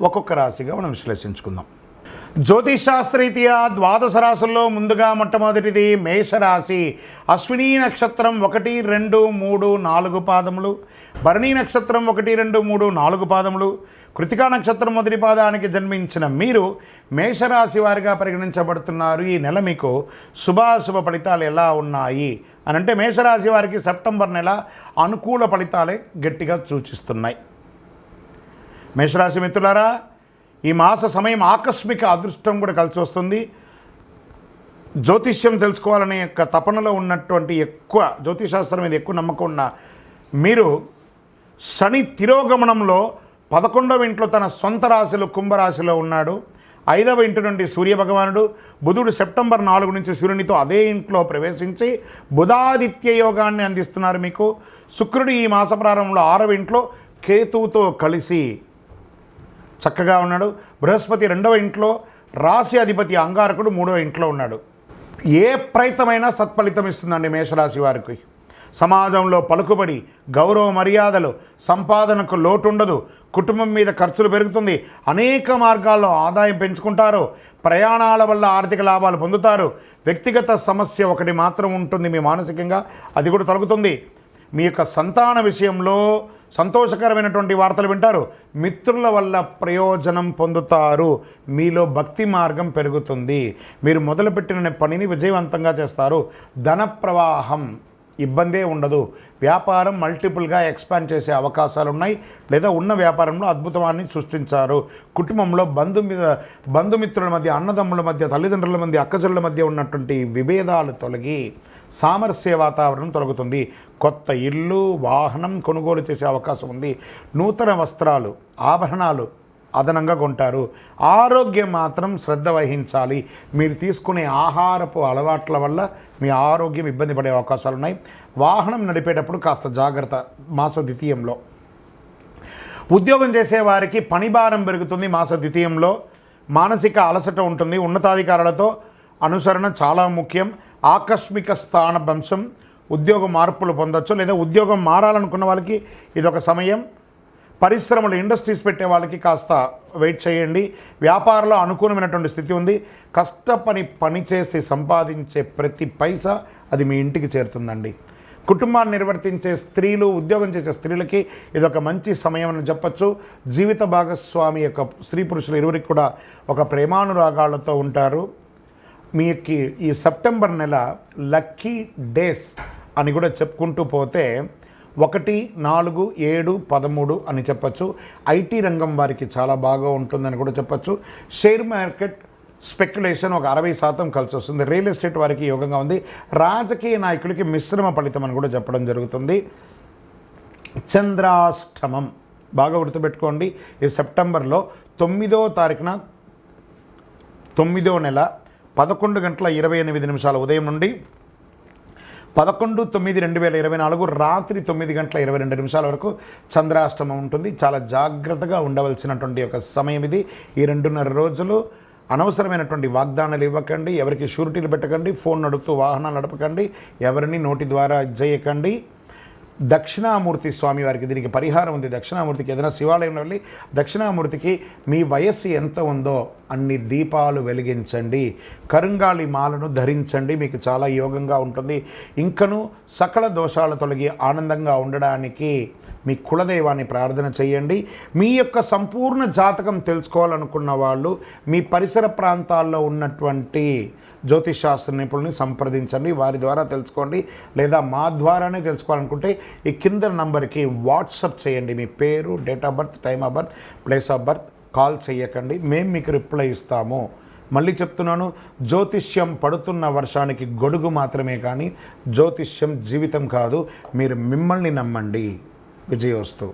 ఒక్కొక్క రాశిగా మనం విశ్లేషించుకుందాం. జ్యోతిషాస్త్రరీత్యా ద్వాదశ రాశుల్లో ముందుగా మొట్టమొదటిది మేషరాశి. అశ్విని నక్షత్రం ఒకటి రెండు మూడు నాలుగు పాదములు. భరణి నక్షత్రం ఒకటి రెండు మూడు నాలుగు పాదములు. కృతికా నక్షత్రం మొదటి పాదానికి జన్మించిన మీరు మేషరాశి వారిగా పరిగణించబడుతున్నారు. ఈ నెల మీకు శుభాశుభ ఫలితాలు ఎలా ఉన్నాయి? అని అంటే మేషరాశి వారికి సెప్టెంబర్ నెల అనుకూల ఫలితాలే గట్టిగా సూచిస్తున్నాయి. మేషరాశి మిత్రులారా ఈ మాస సమయం ఆకస్మిక అదృష్టం కూడా కలిసి వస్తుంది. జ్యోతిష్యం తెలుసుకోవాలనే యొక్క తపనలో ఉన్నటువంటి ఎక్కువ జ్యోతిషాస్త్రం మీద ఎక్కువ నమ్మకం ఉన్న మీరు శని తిరోగమనంలో పదకొండవ ఇంట్లో తన సొంత రాశిలో కుంభరాశిలో ఉన్నాడు. ఐదవ ఇంటి నుండి సూర్యభగవానుడు బుధుడు సెప్టెంబర్ నాలుగు నుంచి సూర్యునితో అదే ఇంట్లో ప్రవేశించి బుధాదిత్య యోగాన్ని అందిస్తున్నారు మీకు. శుక్రుడు ఈ మాస ప్రారంభంలో ఆరవ ఇంట్లో కేతువుతో కలిసి చక్కగా ఉన్నాడు. బృహస్పతి రెండవ ఇంట్లో రాశి అధిపతి అంగారకుడు మూడవ ఇంట్లో ఉన్నాడు. ఏ ప్రయత్నమైనా సత్ఫలితం ఇస్తుందండి మేషరాశి వారికి. సమాజంలో పలుకుబడి గౌరవ మర్యాదలు సంపాదనకు లోటు ఉండదు కుటుంబం మీద ఖర్చులు పెరుగుతుంది అనేక మార్గాల్లో ఆదాయం పెంచుకుంటారు ప్రయాణాల వల్ల ఆర్థిక లాభాలు పొందుతారు. వ్యక్తిగత సమస్య ఒకటి మాత్రం ఉంటుంది మీ మానసికంగా అది కూడా తొలగుతుంది. మీ యొక్క సంతాన విషయంలో సంతోషకరమైనటువంటి వార్తలు వింటారు. మిత్రుల వల్ల ప్రయోజనం పొందుతారు. మీలో భక్తి మార్గం పెరుగుతుంది. మీరు మొదలుపెట్టిన పనిని విజయవంతంగా చేస్తారు. ధన ప్రవాహం ఇబ్బందే ఉండదు. వ్యాపారం మల్టిపుల్గా ఎక్స్పాండ్ చేసే అవకాశాలు ఉన్నాయి లేదా ఉన్న వ్యాపారంలో అద్భుతమాన్ని సృష్టించారు. కుటుంబంలో బంధు మీద బంధుమిత్రుల మధ్య అన్నదమ్ముల మధ్య తల్లిదండ్రుల మధ్య అక్కచెల్ల మధ్య ఉన్నటువంటి విభేదాలు తొలగి సామరస్య వాతావరణం తొలగుతుంది. కొత్త ఇల్లు వాహనం కొనుగోలు చేసే అవకాశం ఉంది. నూతన వస్త్రాలు ఆభరణాలు అదనంగా కొంటారు. ఆరోగ్యం మాత్రం శ్రద్ధ వహించాలి. మీరు తీసుకునే ఆహారపు అలవాట్ల వల్ల మీ ఆరోగ్యం ఇబ్బంది పడే అవకాశాలు ఉన్నాయి. వాహనం నడిపేటప్పుడు కాస్త జాగ్రత్త. మాస ద్వితీయంలో. ఉద్యోగం చేసే వారికి పని భారం పెరుగుతుంది మాస ద్వితీయంలో. మానసిక అలసట ఉంటుంది. ఉన్నతాధికారులతో అనుసరణ చాలా ముఖ్యం. ఆకస్మిక స్థానభంశం ఉద్యోగ మార్పులు పొందొచ్చు లేదా ఉద్యోగం మారాలనుకున్న వాళ్ళకి ఇదొక సమయం. పరిశ్రమలు ఇండస్ట్రీస్ పెట్టే వాళ్ళకి కాస్త వెయిట్ చేయండి. వ్యాపారంలో అనుకూలమైనటువంటి స్థితి ఉంది. కష్టపని పని చేసి సంపాదించే ప్రతి పైసా అది మీ ఇంటికి చేరుతుందండి. కుటుంబాన్ని నిర్వర్తించే స్త్రీలు ఉద్యోగం చేసే స్త్రీలకి ఇది ఒక మంచి సమయం అని చెప్పచ్చు. జీవిత భాగస్వామి యొక్క స్త్రీ పురుషులు ఇరువురికి కూడా ఒక ప్రేమానురాగాలతో ఉంటారు. మీకు ఈ సెప్టెంబర్ నెల లక్కీ డేస్ అని కూడా చెప్పుకుంటూ పోతే ఒకటి నాలుగు ఏడు పదమూడు అని చెప్పచ్చు. ఐటీ రంగం వారికి చాలా బాగా ఉంటుందని కూడా చెప్పచ్చు. షేర్ మార్కెట్ స్పెక్యులేషన్ ఒక అరవై శాతం కలిసి వస్తుంది. రియల్ ఎస్టేట్ వారికి యోగంగా ఉంది. రాజకీయ నాయకులకి మిశ్రమ ఫలితం అని కూడా చెప్పడం జరుగుతుంది. చంద్రాష్టమం బాగా గుర్తుపెట్టుకోండి. ఈ సెప్టెంబర్లో తొమ్మిదో తారీఖున తొమ్మిదో నెల పదకొండు గంటల ఇరవై ఎనిమిది నిమిషాల ఉదయం నుండి పదకొండు తొమ్మిది రెండు వేల ఇరవై నాలుగు రాత్రి తొమ్మిది గంటల ఇరవై రెండు నిమిషాల వరకు చంద్రాష్టమం ఉంటుంది. చాలా జాగ్రత్తగా ఉండవలసినటువంటి ఒక సమయం ఇది. ఈ రెండున్నర రోజులు అనవసరమైనటువంటి వాగ్దానాలు ఇవ్వకండి. ఎవరికి షూరిటీలు పెట్టకండి. ఫోన్ నడుపుతూ వాహనాలు నడపకండి. ఎవరిని నోటి ద్వారా చేయకండి దక్షిణామూర్తి స్వామి వారికి దీనికి పరిహారం ఉంది. దక్షిణామూర్తికి ఏదైనా శివాలయంలో వెళ్ళి దక్షిణామూర్తికి మీ వయస్సు ఎంత ఉందో అన్ని దీపాలు వెలిగించండి. కరుంగాళి మాలను ధరించండి. మీకు చాలా యోగంగా ఉంటుంది. ఇంకను సకల దోషాలు తొలగి ఆనందంగా ఉండడానికి మీ కులదైవాన్ని ప్రార్థన చేయండి. మీ యొక్క సంపూర్ణ జాతకం తెలుసుకోవాలనుకున్న వాళ్ళు మీ పరిసర ప్రాంతాల్లో ఉన్నటువంటి జ్యోతిష్ శాస్త్ర నిపుణుల్ని సంప్రదించండి. వారి ద్వారా తెలుసుకోండి. లేదా మా ద్వారానే తెలుసుకోవాలనుకుంటే ఈ కింద నంబర్కి వాట్సప్ చేయండి. మీ పేరు date of birth time of birth place of birth call చేయకండి మేము మీకు రిప్లై ఇస్తాము. మళ్ళీ చెప్తున్నాను జ్యోతిష్యం పడుతున్న వర్షానికి గొడుగు మాత్రమే కానీ జ్యోతిష్యం జీవితం కాదు. మీరు మిమ్మల్ని నమ్మండి. విజయోస్తు